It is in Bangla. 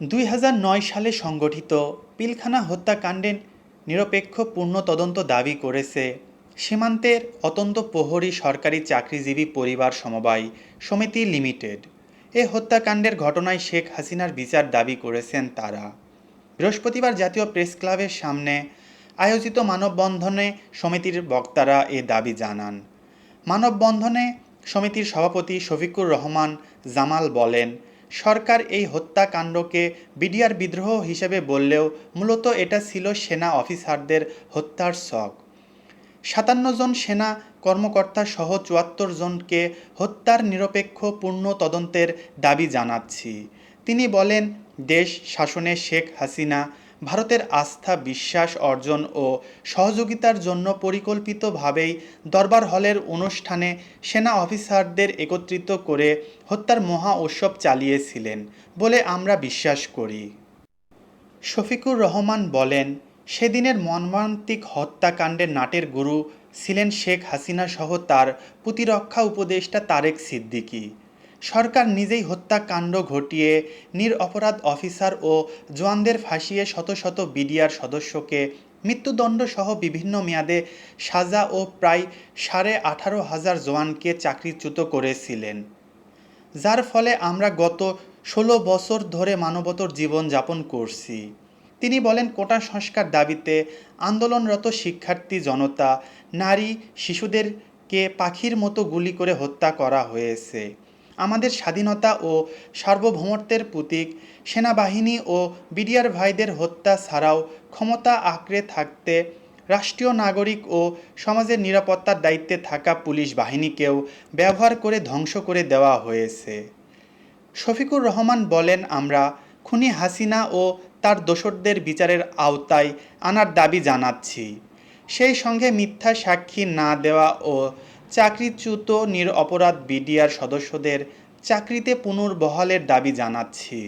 দুই হাজার নয় সালে সংগঠিত পিলখানা হত্যাকাণ্ডের নিরপেক্ষ পূর্ণ তদন্ত দাবি করেছে সীমান্তের অতন্ত প্রহরী সরকারি চাকরিজীবী পরিবার সমবায় সমিতি লিমিটেড। এ হত্যাকাণ্ডের ঘটনায় শেখ হাসিনার বিচার দাবি করেছেন তারা। বৃহস্পতিবার জাতীয় প্রেস ক্লাবের সামনে আয়োজিত মানববন্ধনে সমিতির বক্তারা এ দাবি জানান। মানববন্ধনে সমিতির সভাপতি শফিকুর রহমান জামাল বলেন সরকার এই হত্যাকাণ্ডকে বিডিআর বিদ্রোহ হিসেবে বললেও মূলত এটা ছিল সেনা অফিসারদের হত্যার শখ। সাতান্ন জন সেনা কর্মকর্তা সহ চুয়াত্তর জনকে হত্যার নিরপেক্ষ পূর্ণ তদন্তের দাবি জানাচ্ছি। তিনি বলেন, দেশ শাসনে শেখ হাসিনা ভারতের আস্থা, বিশ্বাস, অর্জন ও সহযোগিতার জন্য পরিকল্পিতভাবেই দরবার হলের অনুষ্ঠানে সেনা অফিসারদের একত্রিত করে হত্যার মহা উৎসব চালিয়েছিলেন বলে আমরা বিশ্বাস করি। শফিকুর রহমান বলেন, সেদিনের মর্মান্তিক হত্যাকাণ্ডের নাটের গুরু ছিলেন শেখ হাসিনা সহ তার প্রতিরক্ষা উপদেষ্টা তারেক সিদ্দিকী। সরকার নিজেই হত্যাকাণ্ড ঘটিয়ে নিরপরাধ অফিসার ও জওয়ানদের ফাঁসিয়ে শত শত বিডিআর সদস্যকে মৃত্যুদণ্ড সহ বিভিন্ন মেয়াদে সাজা ও প্রায় সাড়ে আঠারো হাজার জওয়ানকে চাকরিচ্যুত করেছিলেন। যার ফলে আমরা গত ষোলো বছর ধরে মানবতর জীবন যাপন করছি। তিনি বলেন, কোটা সংস্কার দাবিতে আন্দোলনরত শিক্ষার্থী জনতা, নারী, শিশুদেরকে পাখির মতো গুলি করে হত্যা করা হয়েছে। আমাদের স্বাধীনতা ও সার্বভৌমত্বের প্রতীক, সেনাবাহিনী ও বিডিআর ভাইদের হত্যা ছাড়াও ক্ষমতা আঁকড়ে থাকতে, রাষ্ট্রীয় নাগরিক ও সমাজের নিরাপত্তার দায়িত্বে থাকা পুলিশ বাহিনীকেও ব্যবহার করে ধ্বংস করে দেওয়া হয়েছে। শফিকুর রহমান বলেন, আমরা খুনি হাসিনা ও তার দোসরদের বিচারের আওতায় আনার দাবি জানাচ্ছি। সেই সঙ্গে মিথ্যা সাক্ষী না দেওয়া ও চাকরিচ্যুত নিরপরাধ বিডিআর সদস্যদের চাকরিতে পুনর্বহালের দাবি জানাচ্ছি।